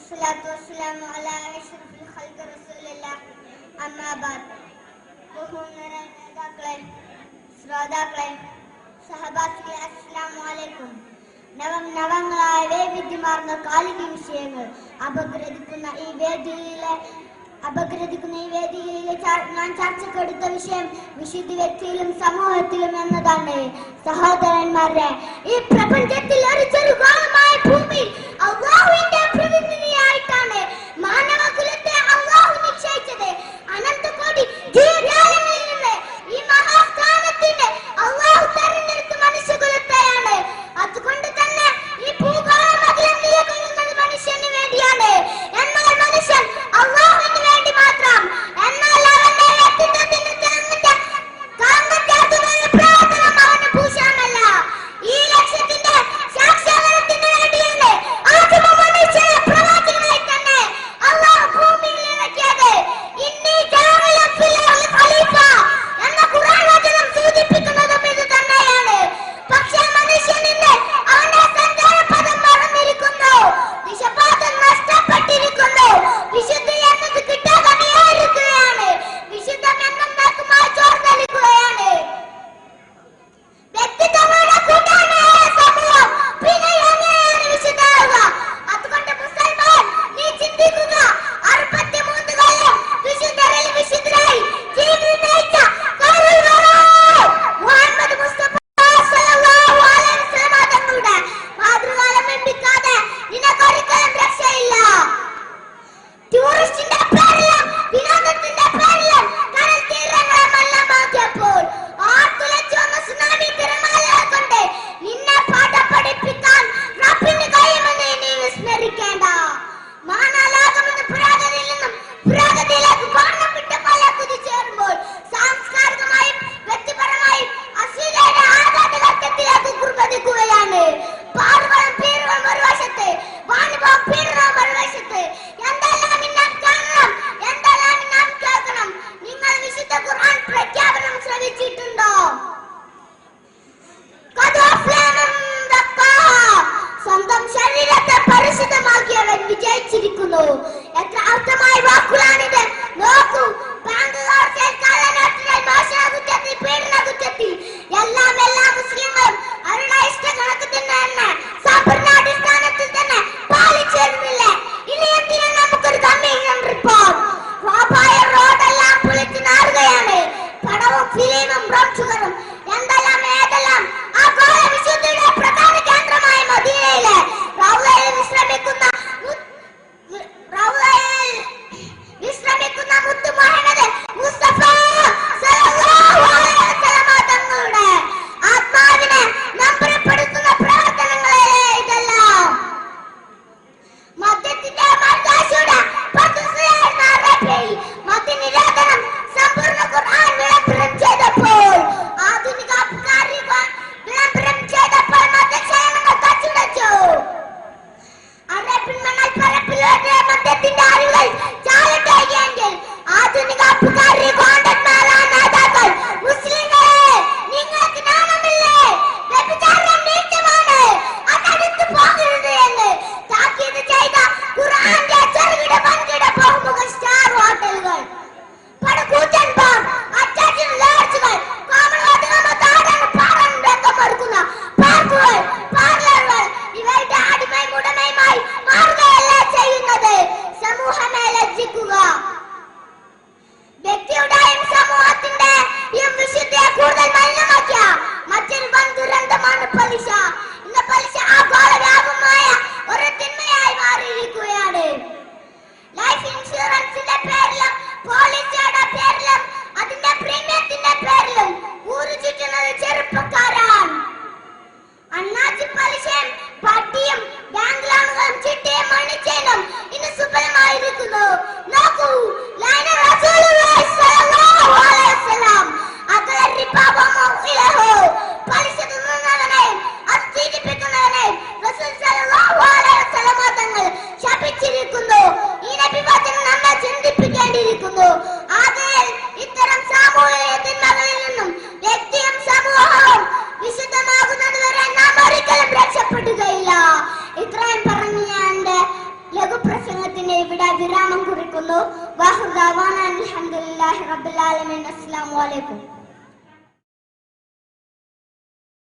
والصلاة والسلام على أشرف الخلق رسول الله. أما بعد ബഹുമാനരായ നേതാക്കളെ ശ്രോതാക്കളെ സഹബാസികളെ അസ്സലാമു അലൈക്കും നവം നവങ്ങളായ വൈവിധ്യമാർന്ന കാലിക വിഷയങ്ങൾ അപഗ്രഥിക്കുന്ന ഈ വേദിയിലെ അപഗ്രഥിക്കുന്ന ഈ വേദിയിലെ ഞാൻ ചർച്ചക്കെടുത്ത വിഷയം വിശുദ്ധ വ്യക്തിയിലും സമൂഹത്തിലും എന്നതാണ് സഹോദരന്മാരെ ഈ പ്രപഞ്ചത്തിൽ know. And after my rock planet പ്രസംഗത്തിന് ഇവിടെ വിരാമം കുറിക്കുന്നു. വാഹുദാവാൻ അലഹമുല്ലാഹി റബ്ബുലാലമീൻ അസ്സലാമു അലൈക്കും.